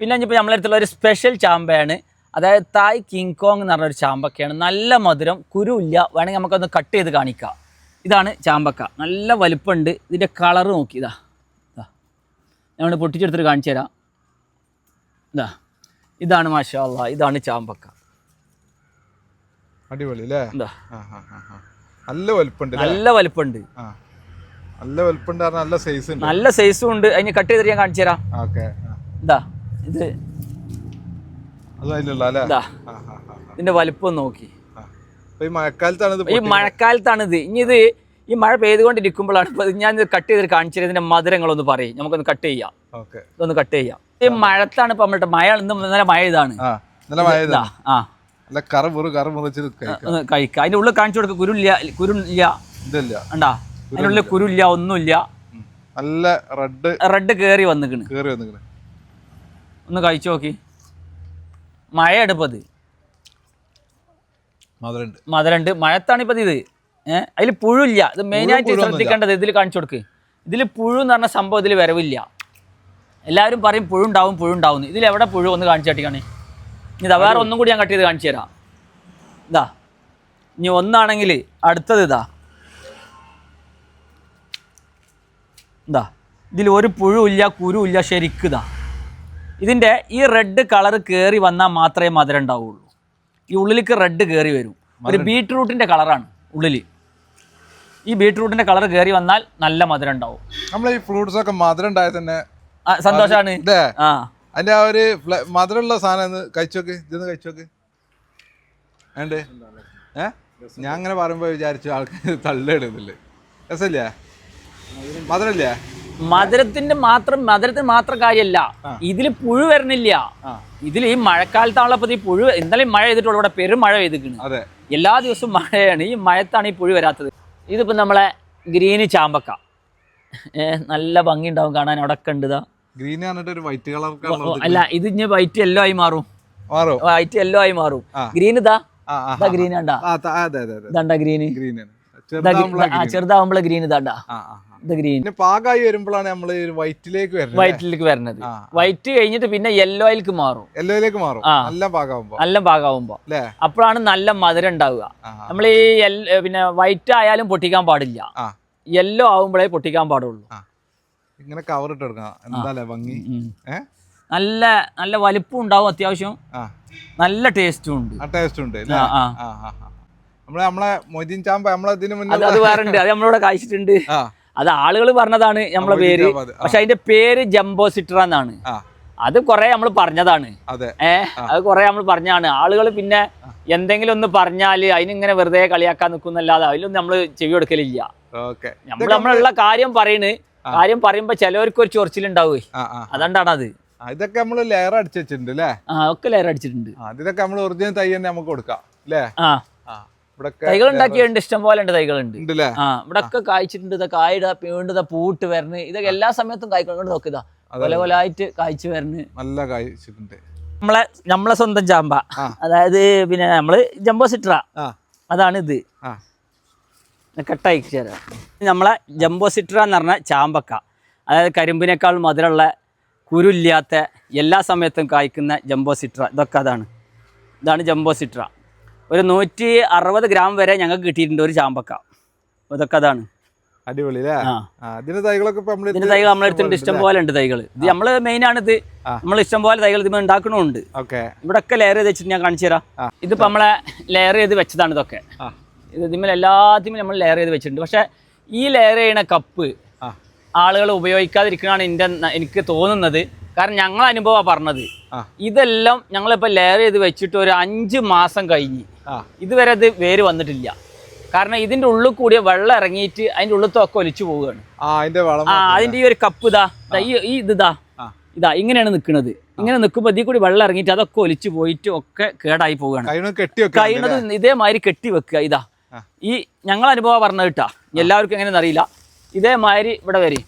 പിന്നെ ഇപ്പോൾ നമ്മളെ അടുത്തുള്ള ഒരു സ്പെഷ്യൽ ചാമ്പയാണ്. അതായത് തായ് കിങ് കോങ് എന്ന് പറഞ്ഞൊരു ചാമ്പക്കയാണ്. നല്ല മധുരം കുരുവില്ല. വേണമെങ്കിൽ നമുക്കൊന്ന് കട്ട് ചെയ്ത് കാണിക്കാം. ഇതാണ് ചാമ്പക്ക. നല്ല വലുപ്പമുണ്ട്. ഇതിന്റെ കളർ നോക്കി. ഇതാ. ഇതാ. ഞാൻ പൊട്ടിച്ചെടുത്തിട്ട് കാണിച്ചു തരാം. ഇതാ. ഇതാണ് മാഷാ അല്ലാ ഇതാണ് ചാമ്പക്ക. അടിപൊളി അല്ലേ. നല്ല വലുപ്പുണ്ട് നല്ല വലുപ്പമുണ്ട്. നല്ല വലുപ്പുണ്ട് പറഞ്ഞാൽ നല്ല സൈസ് ഉണ്ട്. നല്ല സൈസും ഉണ്ട്. അതിന് കട്ട് ചെയ്തിട്ട് ഞാൻ കാണിച്ചു തരാം. ഓക്കെ. ഇതാ. ഇത് ഇതിന്റെ വലിപ്പം നോക്കി. ഈ മഴക്കാലത്താണ് ഇത് ഇനി ഇത് ഈ മഴ പെയ്തുകൊണ്ടിരിക്കുമ്പോഴാണ് ഞാൻ ഇത് കട്ട് ചെയ്തിട്ട് കാണിച്ചത് ഇതിന്റെ മധുരങ്ങളൊന്ന് പറയും. നമുക്കൊന്ന് കട്ട് ചെയ്യാം. ഇതൊന്ന് കട്ട് ചെയ്യാം. ഈ മഴത്താണ് ഇപ്പൊ നമ്മളുടെ മഴ ഇന്ന് ഇന്നലെ മഴ ഇതാണ്. ആ. നല്ല മഴ ഇതാ ആ. നല്ല കറ മുറി കറ മുറിച്ച് കഴിക്കാം. ഒന്ന് കഴിക്കുക അതിന്റെ ഉള്ളിൽ കാണിച്ചു കൊടുക്കുക കുരുല്ല കുരുല്ല ഉണ്ടാ അതിനുള്ളിൽ കുരുല്ല ഒന്നുമില്ല. നല്ല റെഡ് റെഡ് കേറി വന്നിക്കണ്. കേറി വന്നിങ്ങനെ ഒന്ന് കഴിച്ചു നോക്കി. മഴ എടുപ്പത് മധുരണ്ട്. മധുരണ്ട്. മഴത്താണ് ഇപ്പം ഇത്. ഏഹ് അതിൽ പുഴുല്ല. ഇത് മെയിനായിട്ട് ആയിട്ട് ശ്രദ്ധിക്കേണ്ടത് ഇതിൽ കാണിച്ചു കൊടുക്ക്. ഇതിൽ പുഴു എന്ന് പറഞ്ഞ സംഭവം ഇതിൽ വരവില്ല. എല്ലാവരും പറയും പുഴുണ്ടാവും പുഴുണ്ടാവും പുഴു ഇതിൽ എവിടെ പുഴു ഒന്ന് കാണിച്ചു കാട്ടിക്കാണ്? ഇതാ വേറെ ഒന്നും കൂടി ഞാൻ കട്ട് ചെയ്ത് കാണിച്ചു തരാം. ഇതാ ഇനി ഒന്നാണെങ്കിൽ അടുത്തത് ഇതാ. ഇതാ ഇതിൽ ഒരു പുഴുവില്ല കുരുവില്ല ശരിക്കുതാ ഇതിന്റെ ഈ റെഡ് കളർ കയറി വന്നാൽ മാത്രമേ മധുരം ഉണ്ടാവുള്ളൂ. ഈ ഉള്ളിലേക്ക് റെഡ് കയറി വരും. ഒരു ബീട്രൂട്ടിന്റെ കളറാണ് ഉള്ളിൽ ഈ ബീട്രൂട്ടിന്റെ കളർ കയറി വന്നാൽ നല്ല മധുരം ഉണ്ടാവും. നമ്മൾ ഈ ഫ്രൂട്ട്സ് ഒക്കെ മധുരം ഉണ്ടായ തന്നെ സന്തോഷമാണ് ആ. അതിന്റെ ആ ഒരു മധുരമുള്ള സാധനം കഴിച്ചോക്ക് ഇതൊന്ന് കഴിച്ചോക്ക് വേണ്ടേ ഏ? ഞാൻ അങ്ങനെ പറയുമ്പോ വിചാരിച്ചു ആൾക്കാർ തള്ളിടുന്നില്ലേ രസമില്ലേ? മധുരമില്ലേ? മധുരത്തിന്റെ മാത്രം മധുരത്തിന് മാത്രം കാര്യമല്ല ഇതിൽ പുഴു വരണില്ല. ഇതിൽ ഈ മഴക്കാലത്താണല്ലോ അപ്പോൾ ഈ പുഴു ഇന്നലെ മഴ ചെയ്തിട്ടുള്ള ഇവിടെ പെരും മഴ ചെയ്തിരിക്കുന്നു അതെ. എല്ലാ ദിവസവും മഴയാണ് ഈ മഴത്താണ് ഈ പുഴു വരാത്തത്. ഇതിപ്പോൾ നമ്മളെ ഗ്രീന് ചാമ്പക്ക. നല്ല ഭംഗി ഉണ്ടാവും കാണാൻ അവിടെ ഒക്കെ ഉണ്ട് ഗ്രീൻ ഒരു വൈറ്റ് കളർ അല്ല ഇത് ഇനി വൈറ്റ് യെല്ലോ ആയി മാറും. വൈറ്റ് യെല്ലോ ആയി മാറും. ഗ്രീൻ ഇതാ? ഗ്രീൻ ഉണ്ടാ ഗ്രീൻ? ചെറുതാവുമ്പോളെ ഗ്രീൻ. ഇതാണ്ടാ? ആ. ഗ്രീൻ പാകമായി വരുമ്പോഴാണ് നമ്മൾ വൈറ്റിലേക്ക് വരുന്നത് വൈറ്റിലേക്ക് വരുന്നത്. വൈറ്റ് കഴിഞ്ഞിട്ട് പിന്നെ യെല്ലോയിലേക്ക് മാറും. യെല്ലോയിലേക്ക് മാറും. നല്ല പാകാവുമ്പോ. നല്ല അപ്പോഴാണ് നല്ല മധുരം ഉണ്ടാവുക. നമ്മൾ ഈ പിന്നെ വൈറ്റ് ആയാലും പൊട്ടിക്കാൻ പാടില്ല. യെല്ലോ ആവുമ്പോഴേ പൊട്ടിക്കാൻ പാടുള്ളൂ. ഇങ്ങനെ കവർ ഇട്ട് ഭംഗി? നല്ല നല്ല വലിപ്പം ഉണ്ടാവും അത്യാവശ്യം. നല്ല ടേസ്റ്റും ഉണ്ട്. ടേസ്റ്റ് ഉണ്ട്. നമ്മളെ നമ്മളെ മൊയ്തീൻ ചാമ്പ നമ്മളെ ഇതിന് മുന്നേ അത് വേറെ ഉണ്ട്. അത് നമ്മളിവിടെ കഴിച്ചിട്ടുണ്ട് ആ. അത് ആളുകൾ പറഞ്ഞതാണ് നമ്മളെ പേര്. പക്ഷെ അതിന്റെ പേര് ജംബോ സിട്ര എന്നാണ്. അത് കുറെ നമ്മൾ പറഞ്ഞതാണ്. അതെ. ഏ? അത് കുറെ നമ്മൾ പറഞ്ഞാണ്. ആളുകൾ പിന്നെ എന്തെങ്കിലും ഒന്ന് പറഞ്ഞാൽ അതിനിങ്ങനെ വെറുതെ കളിയാക്കാൻ നിൽക്കുന്നല്ലാതെ അതിലൊന്നും നമ്മൾ ചെവി കൊടുക്കലില്ല. ഓക്കെ. നമ്മൾ നമ്മളുള്ള കാര്യം പറയണ്. കാര്യം പറയുമ്പോ ചിലവർക്ക് ഒരു ചൊറിച്ചിലുണ്ടാവേ. അതുകൊണ്ടാണ് അത്. ഇതൊക്കെ നമ്മൾ ലെയർ അടിച്ച് വെച്ചിട്ടുണ്ട് അല്ലേ ആ ഒക്കെ ലെയർ അടിച്ചിട്ടുണ്ട്. ഇതൊക്കെ നമ്മൾ ഒറിജിനൽ തൈ തന്നെ നമുക്ക് കൊടുക്കാം അല്ലേ തൈകൾ ഉണ്ടാക്കിയുണ്ട് ഇഷ്ടം പോലെ ഉണ്ട് തൈകളുണ്ട്. ആ ഇവിടെ ഒക്കെ കായ്ച്ചിട്ടുണ്ട്. ഇതാ കായിട വീണ്ടും ഇതാ പൂട്ട് വരണ്. ഇതൊക്കെ എല്ലാ സമയത്തും കായ്ക്കൊണ്ട് നോക്കിതാ കൊല കൊലായിട്ട് കായ്ച്ചു വരണ്. നല്ല കായ്ച്ചിട്ടുണ്ട്. നമ്മളെ നമ്മളെ സ്വന്തം ചാമ്പ. അതായത് പിന്നെ നമ്മൾ ജംബോ സിട്ര. അതാണ് ഇത്. കട്ടായി തരാം. നമ്മളെ ജംബോ സിട്ര എന്ന് പറഞ്ഞ ചാമ്പക്ക. അതായത് കരിമ്പിനേക്കാൾ മധുരമുള്ള കുരുല്ലാത്ത എല്ലാ സമയത്തും കായ്ക്കുന്ന ജംബോ സിട്ര. ഇതൊക്കെ അതാണ്. ഇതാണ് ജംബോ സിട്ര. ഒരു നൂറ്റി അറുപത് ഗ്രാം വരെ ഞങ്ങൾക്ക് കിട്ടിയിട്ടുണ്ട് ഒരു ചാമ്പക്ക. ഇതൊക്കെ അതാണ്. അടിപൊളി ഇതിന്റെ തൈകളൊക്കെ ഇതിന്റെ തൈകൾ നമ്മളെടുത്തുണ്ട് ഇഷ്ടം പോലെ ഉണ്ട് തൈകൾ ഇത് നമ്മൾ മെയിനാണ് ഇത്. നമ്മൾ ഇഷ്ടം പോലെ തൈകൾ ഇത് ഉണ്ടാക്കണമുണ്ട്. ഓക്കെ. ഇവിടെ ഒക്കെ ലെയർ ചെയ്ത് വെച്ചിട്ട് ഞാൻ കാണിച്ചു തരാം. ഇതിപ്പോ നമ്മളെ ലെയർ ചെയ്ത് വെച്ചതാണ് ഇതൊക്കെ. ഇത് ഇതിമേൽ എല്ലാത്തിനും നമ്മൾ ലെയർ ചെയ്ത് വെച്ചിട്ടുണ്ട്. പക്ഷെ ഈ ലെയർ ചെയ്യണ കപ്പ് ആളുകൾ ഉപയോഗിക്കാതിരിക്കണതാണ് എന്റെ എനിക്ക് തോന്നുന്നത്. കാരണം ഞങ്ങൾ അനുഭവമാണ് പറഞ്ഞത്. ഇതെല്ലാം ഞങ്ങളിപ്പോൾ ലെയർ ചെയ്ത് വെച്ചിട്ട് ഒരു അഞ്ച് മാസം കഴിഞ്ഞ്. ഇതുവരെ അത് വേര് വന്നിട്ടില്ല. കാരണം ഇതിന്റെ ഉള്ളിൽ കൂടിയ വെള്ളം ഇറങ്ങിയിട്ട് അതിന്റെ ഉള്ളിത്തൊക്കെ ഒലിച്ചു പോവുകയാണ്. ആ അതിന്റെ ഈ ഒരു കപ്പ് ഇതാ ഈ ഈ ഇതാ. ഇതാ. ഇങ്ങനെയാണ് നിൽക്കുന്നത് ഇങ്ങനെ നിൽക്കുമ്പോൾ ഇതിൽ കൂടി വെള്ളം ഇറങ്ങിയിട്ട് അതൊക്കെ ഒലിച്ചു പോയിട്ട് ഒക്കെ കേടായി പോവുകയാണ്. കഴിയുന്നത് ഇതേമാതിരി കെട്ടി വെക്കുക ഇതാ. ഈ ഞങ്ങൾ അനുഭവം പറഞ്ഞത് കേട്ടാ. എല്ലാവർക്കും എങ്ങനെയെന്ന് അറിയില്ല. ഇതേമാതിരി ഇവിടെ വരെ.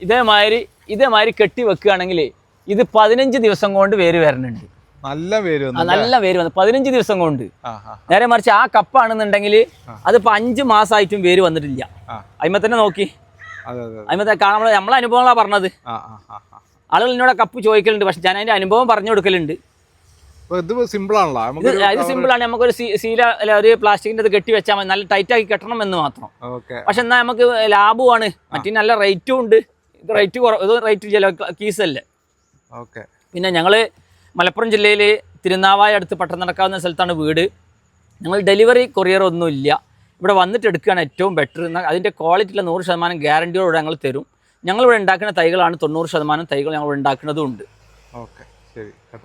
ഇതേമാതിരി ഇതേമാതിരി കെട്ടി വെക്കുകയാണെങ്കിൽ ഇത് പതിനഞ്ച് ദിവസം കൊണ്ട് വേര് വരണുണ്ട്. നല്ല വേര് നല്ല വേര് വന്നു. പതിനഞ്ച് ദിവസം കൊണ്ട്. നേരെ മറിച്ച് ആ കപ്പാണെന്നുണ്ടെങ്കിൽ അതിപ്പോ അഞ്ച് മാസമായിട്ടും വേര് വന്നിട്ടില്ല. ആ. അതിമ തന്നെ നോക്കി. അതെ അതെ അതെ. തന്നെ കാണാൻ നമ്മളെ അനുഭവങ്ങളാണ് പറഞ്ഞത്. ആളുകൾ എന്നോട് കപ്പ് ചോദിക്കലുണ്ട്. പക്ഷെ ഞാൻ അതിന്റെ അനുഭവം പറഞ്ഞു കൊടുക്കലുണ്ട്. ഇത് സിമ്പിൾ ആണല്ലോ. ഇത് സിമ്പിളാണ് നമുക്കൊരു സീല അല്ല ഒരു പ്ലാസ്റ്റിക്കിന്റെ ഇത് കെട്ടി വെച്ചാൽ മതി. നല്ല ടൈറ്റ് ആക്കി കെട്ടണം എന്ന് മാത്രം. പക്ഷെ എന്നാൽ നമുക്ക് ലാഭമാണ് മറ്റേ നല്ല റേറ്റും ഉണ്ട്. ഇത് റേറ്റ് കുറവ് ഇത് റേറ്റ് ചില കീസല്ലേ ഓക്കെ പിന്നെ ഞങ്ങൾ മലപ്പുറം ജില്ലയിൽ തിരുനാവായ അടുത്ത് പട്ടം നടക്കാവുന്ന സ്ഥലത്താണ് വീട്. ഞങ്ങൾ ഡെലിവറി കൊറിയർ ഒന്നുമില്ല ഇവിടെ വന്നിട്ട് എടുക്കുകയാണ് ഏറ്റവും ബെറ്റർ അതിന്റെ ക്വാളിറ്റിയിലെ നൂറ് ശതമാനം ഗ്യാരണ്ടിയോടെ ഞങ്ങൾ തരും. ഞങ്ങളിവിടെ ഉണ്ടാക്കുന്ന തൈകളാണ് തൊണ്ണൂറ് ശതമാനം തൈകൾ ഞങ്ങൾ ഉണ്ടാക്കുന്നതും ഉണ്ട്. ഓക്കെ ശരി.